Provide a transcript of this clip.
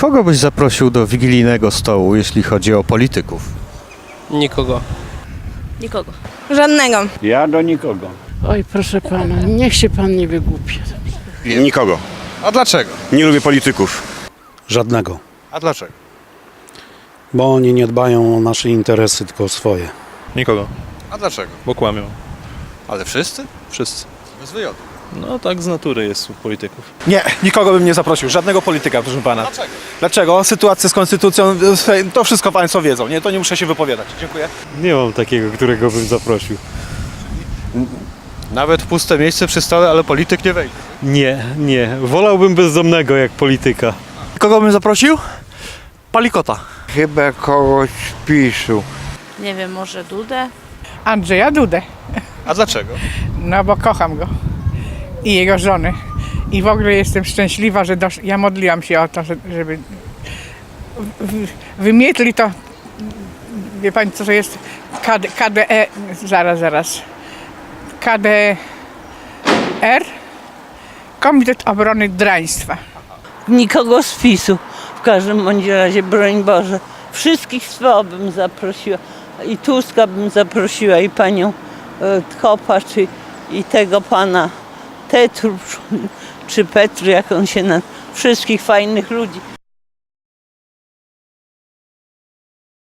Kogo byś zaprosił do wigilijnego stołu, jeśli chodzi o polityków? Nikogo. Nikogo. Żadnego. Ja do nikogo. Oj, proszę pana, niech się pan nie wygłupia. Nikogo. A dlaczego? Nie lubię polityków. Żadnego. A dlaczego? Bo oni nie dbają o nasze interesy, tylko o swoje. Nikogo, A dlaczego? bo kłamią. Ale wszyscy? Wszyscy. Bez wyjątku. No tak z natury jest u polityków. Nie, nikogo bym nie zaprosił, żadnego polityka, proszę pana. Dlaczego? Dlaczego? Sytuacja z konstytucją, e, to wszystko państwo wiedzą, nie? To nie muszę się wypowiadać. Dziękuję. Nie mam takiego, którego bym zaprosił. Nawet puste miejsce przy stole, ale polityk nie wejdzie. Nie, nie. Wolałbym bezdomnego jak polityka. Kogo bym zaprosił? Palikota. Chyba kogoś PiSu. Nie wiem, może Dudę? Andrzeja Dudę, A dlaczego? no bo kocham go i jego żony. I w ogóle jestem szczęśliwa, że dosz... ja modliłam się o to, że- żeby wymietli to, wie pani co to jest? KD, KDE, zaraz, zaraz. KDR? Komitet Obrony Draństwa. Nikogo z PiSu. W każdym bądź razie, broń Boże. Wszystkich swoich bym zaprosiła. I Tuska bym zaprosiła, i panią e, Kopacz, i, i tego pana Tetru, czy Petru, jak on się na Wszystkich fajnych ludzi.